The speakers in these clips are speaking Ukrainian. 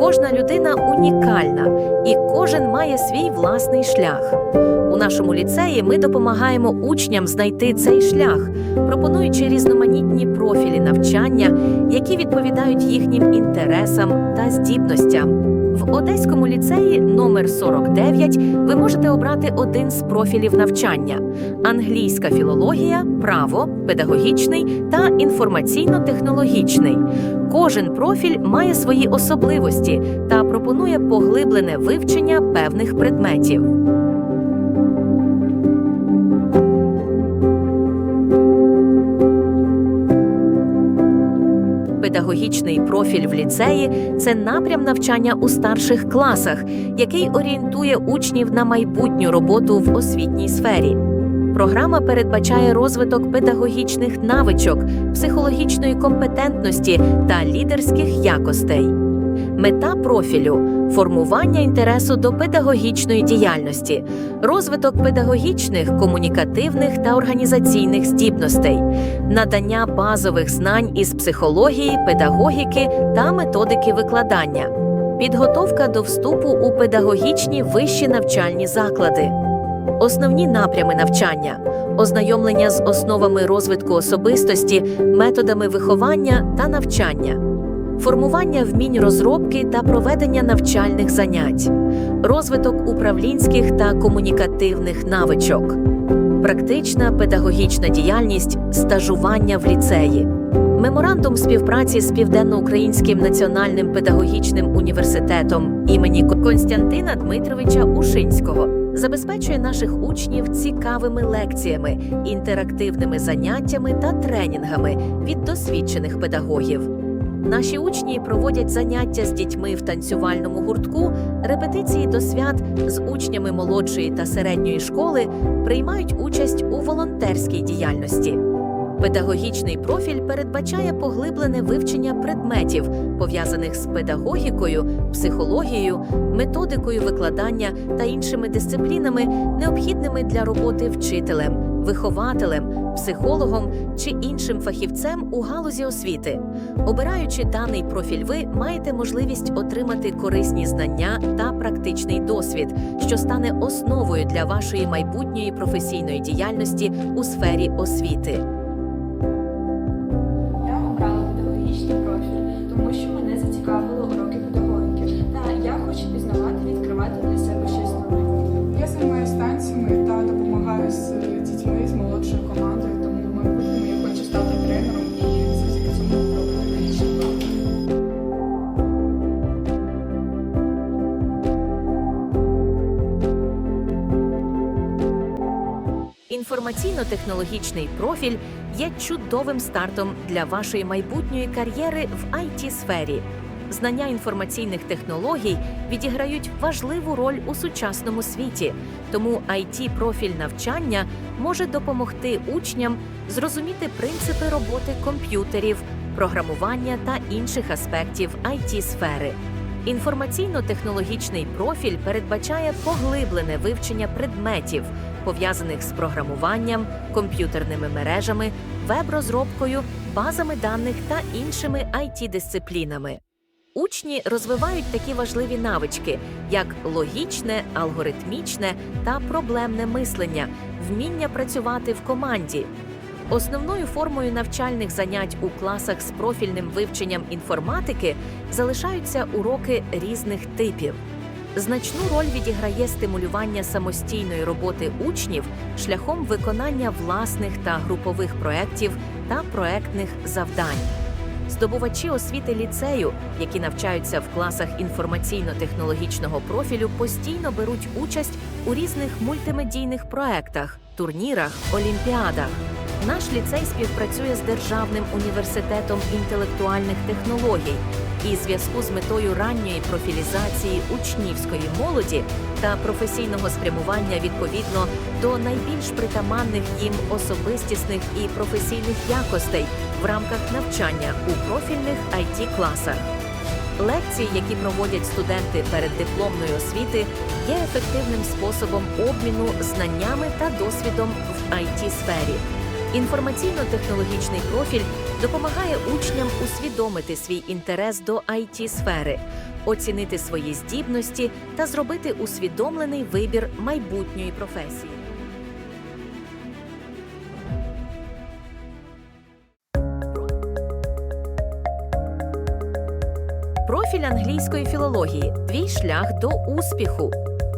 Кожна людина унікальна, і кожен має свій власний шлях. У нашому ліцеї ми допомагаємо учням знайти цей шлях, пропонуючи різноманітні профілі навчання, які відповідають їхнім інтересам та здібностям. В Одеському ліцеї номер 49 ви можете обрати один з профілів навчання: англійська філологія, право, педагогічний та інформаційно-технологічний. Кожен профіль має свої особливості та пропонує поглиблене вивчення певних предметів. Педагогічний профіль в ліцеї це напрям навчання у старших класах, який орієнтує учнів на майбутню роботу в освітній сфері. Програма передбачає розвиток педагогічних навичок, психологічної компетентності та лідерських якостей. Мета профілю формування інтересу до педагогічної діяльності, розвиток педагогічних, комунікативних та організаційних здібностей, надання базових знань із психології, педагогіки та методики викладання, підготовка до вступу у педагогічні вищі навчальні заклади. Основні напрями навчання. Ознайомлення з основами розвитку особистості, методами виховання та навчання, формування вмінь розробки та проведення навчальних занять, розвиток управлінських та комунікативних навичок, практична педагогічна діяльність, стажування в ліцеї. Меморандум співпраці з Південноукраїнським національним педагогічним університетом імені Константина Дмитровича Ушинського забезпечує наших учнів цікавими лекціями, інтерактивними заняттями та тренінгами від досвідчених педагогів. Наші учні проводять заняття з дітьми в танцювальному гуртку, репетиції до свят з учнями молодшої та середньої школи, приймають участь у волонтерській діяльності. Педагогічний профіль передбачає поглиблене вивчення предметів, пов'язаних з педагогікою, психологією, методикою викладання та іншими дисциплінами, необхідними для роботи вчителем, вихователем, психологом чи іншим фахівцем у галузі освіти. Обираючи даний профіль, ви маєте можливість отримати корисні знання та практичний досвід, що стане основою для вашої майбутньої професійної діяльності у сфері освіти. Інформаційно-технологічний профіль є чудовим стартом для вашої майбутньої кар'єри в it сфері. Знання інформаційних технологій відіграють важливу роль у сучасному світі, тому it профіль навчання може допомогти учням зрозуміти принципи роботи комп'ютерів, програмування та інших аспектів it сфери. Інформаційно-технологічний профіль передбачає поглиблене вивчення предметів, пов'язаних з програмуванням, комп'ютерними мережами, веб-розробкою, базами даних та іншими it дисциплінами Учні розвивають такі важливі навички, як логічне, алгоритмічне та проблемне мислення, вміння працювати в команді. Основною формою навчальних занять у класах з профільним вивченням інформатики залишаються уроки різних типів. Значну роль відіграє стимулювання самостійної роботи учнів шляхом виконання власних та групових проєктів та проектних завдань. Здобувачі освіти ліцею, які навчаються в класах інформаційно-технологічного профілю, постійно беруть участь у різних мультимедійних проектах, турнірах, олімпіадах. Наш ліцей співпрацює з Державним університетом інтелектуальних технологій. І зв'язку з метою ранньої профілізації учнівської молоді та професійного спрямування відповідно до найбільш притаманних їм особистісних і професійних якостей в рамках навчання у профільних it класах. Лекції, які проводять студенти перед дипломною освіти, є ефективним способом обміну знаннями та досвідом в it сфері Інформаційно-технологічний профіль допомагає учням усвідомити свій інтерес до it сфери оцінити свої здібності та зробити усвідомлений вибір майбутньої професії. Профіль англійської філології твій шлях до успіху.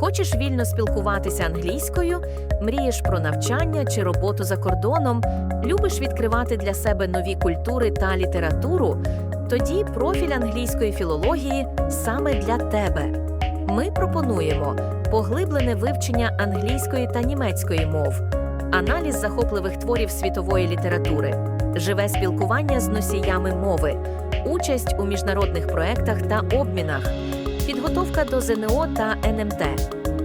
Хочеш вільно спілкуватися англійською, мрієш про навчання чи роботу за кордоном, любиш відкривати для себе нові культури та літературу. Тоді профіль англійської філології саме для тебе. Ми пропонуємо поглиблене вивчення англійської та німецької мов, аналіз захопливих творів світової літератури, живе спілкування з носіями мови, участь у міжнародних проектах та обмінах, підготовка до ЗНО та НМТ.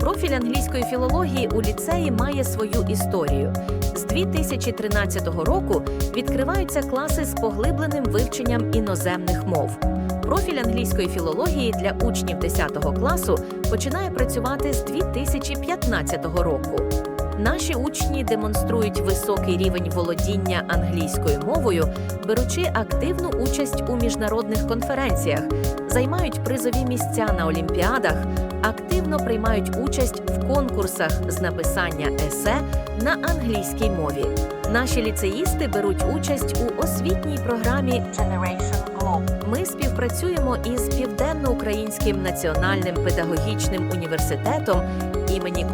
Профіль англійської філології у ліцеї має свою історію. З 2013 року відкриваються класи з поглибленим вивченням іноземних мов. Профіль англійської філології для учнів 10 класу починає працювати з 2015 року. Наші учні демонструють високий рівень володіння англійською мовою, беручи активну участь у міжнародних конференціях, займають призові місця на олімпіадах, активно приймають участь в конкурсах з написання есе на англійській мові. Наші ліцеїсти беруть участь у освітній програмі Generation Globe. ми співпрацюємо із Південно-Українським національним педагогічним університетом імені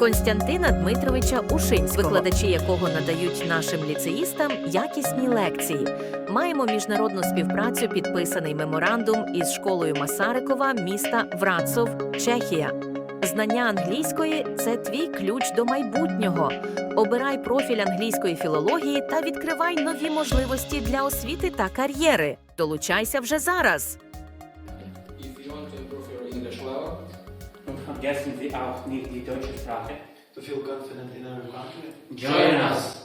Константина Дмитровича Ушинського, викладачі якого надають нашим ліцеїстам якісні лекції. Маємо міжнародну співпрацю, підписаний меморандум із школою Масарикова міста Врацов, Чехія. Знання англійської це твій ключ до майбутнього. Обирай профіль англійської філології та відкривай нові можливості для освіти та кар'єри. Долучайся вже зараз. Vergessen Sie auch nicht die deutsche Sprache. to feel confident in our country, Join us!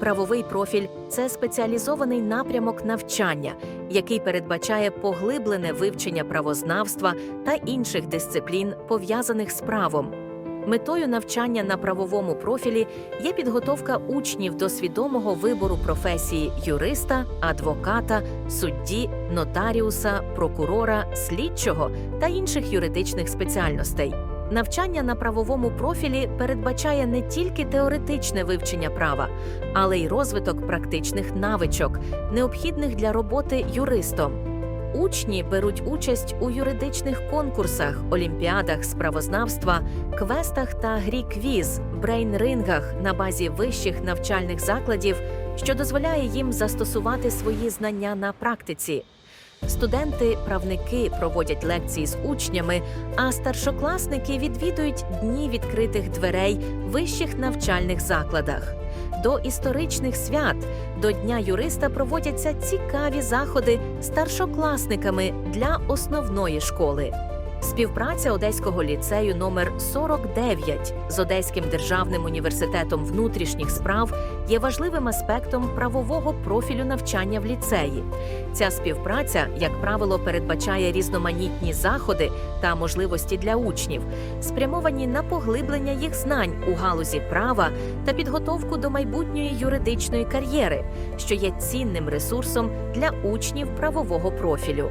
Правовий профіль це спеціалізований напрямок навчання, який передбачає поглиблене вивчення правознавства та інших дисциплін, пов'язаних з правом. Метою навчання на правовому профілі є підготовка учнів до свідомого вибору професії юриста, адвоката, судді, нотаріуса, прокурора, слідчого та інших юридичних спеціальностей. Навчання на правовому профілі передбачає не тільки теоретичне вивчення права, але й розвиток практичних навичок, необхідних для роботи юристом. Учні беруть участь у юридичних конкурсах, олімпіадах з правознавства, квестах та грі квіз, брейн-рингах на базі вищих навчальних закладів, що дозволяє їм застосувати свої знання на практиці. Студенти-правники проводять лекції з учнями, а старшокласники відвідують дні відкритих дверей в вищих навчальних закладах. До історичних свят до Дня юриста проводяться цікаві заходи старшокласниками для основної школи. Співпраця Одеського ліцею номер 49 з Одеським державним університетом внутрішніх справ є важливим аспектом правового профілю навчання в ліцеї. Ця співпраця, як правило, передбачає різноманітні заходи та можливості для учнів, спрямовані на поглиблення їх знань у галузі права та підготовку до майбутньої юридичної кар'єри, що є цінним ресурсом для учнів правового профілю.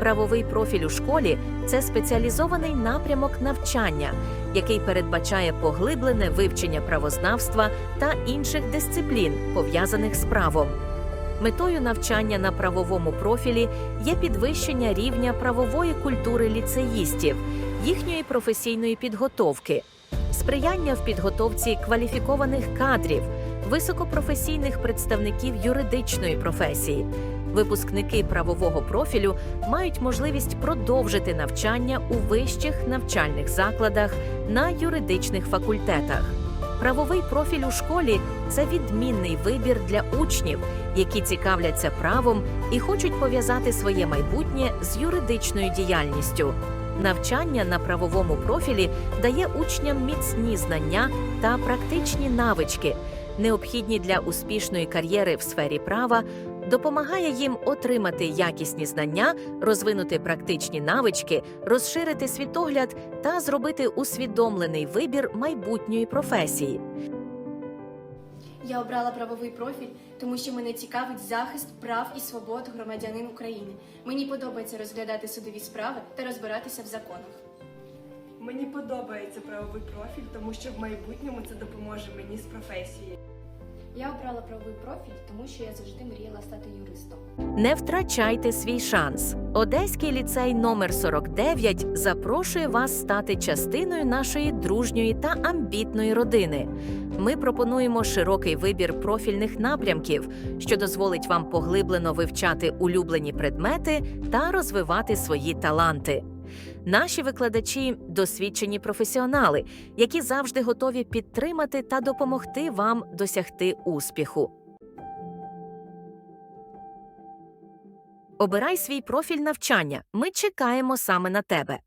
Правовий профіль у школі це спеціалізований напрямок навчання, який передбачає поглиблене вивчення правознавства та інших дисциплін, пов'язаних з правом. Метою навчання на правовому профілі є підвищення рівня правової культури ліцеїстів, їхньої професійної підготовки, сприяння в підготовці кваліфікованих кадрів, високопрофесійних представників юридичної професії. Випускники правового профілю мають можливість продовжити навчання у вищих навчальних закладах на юридичних факультетах. Правовий профіль у школі це відмінний вибір для учнів, які цікавляться правом і хочуть пов'язати своє майбутнє з юридичною діяльністю. Навчання на правовому профілі дає учням міцні знання та практичні навички, необхідні для успішної кар'єри в сфері права, допомагає їм отримати якісні знання, розвинути практичні навички, розширити світогляд та зробити усвідомлений вибір майбутньої професії. Я обрала правовий профіль, тому що мене цікавить захист прав і свобод громадянин України. Мені подобається розглядати судові справи та розбиратися в законах. Мені подобається правовий профіль, тому що в майбутньому це допоможе мені з професією. Я обрала правовий профіль, тому що я завжди мріяла стати юристом. Не втрачайте свій шанс. Одеський ліцей номер 49 запрошує вас стати частиною нашої дружньої та амбітної родини. Ми пропонуємо широкий вибір профільних напрямків, що дозволить вам поглиблено вивчати улюблені предмети та розвивати свої таланти. Наші викладачі досвідчені професіонали, які завжди готові підтримати та допомогти вам досягти успіху. Обирай свій профіль навчання. Ми чекаємо саме на тебе.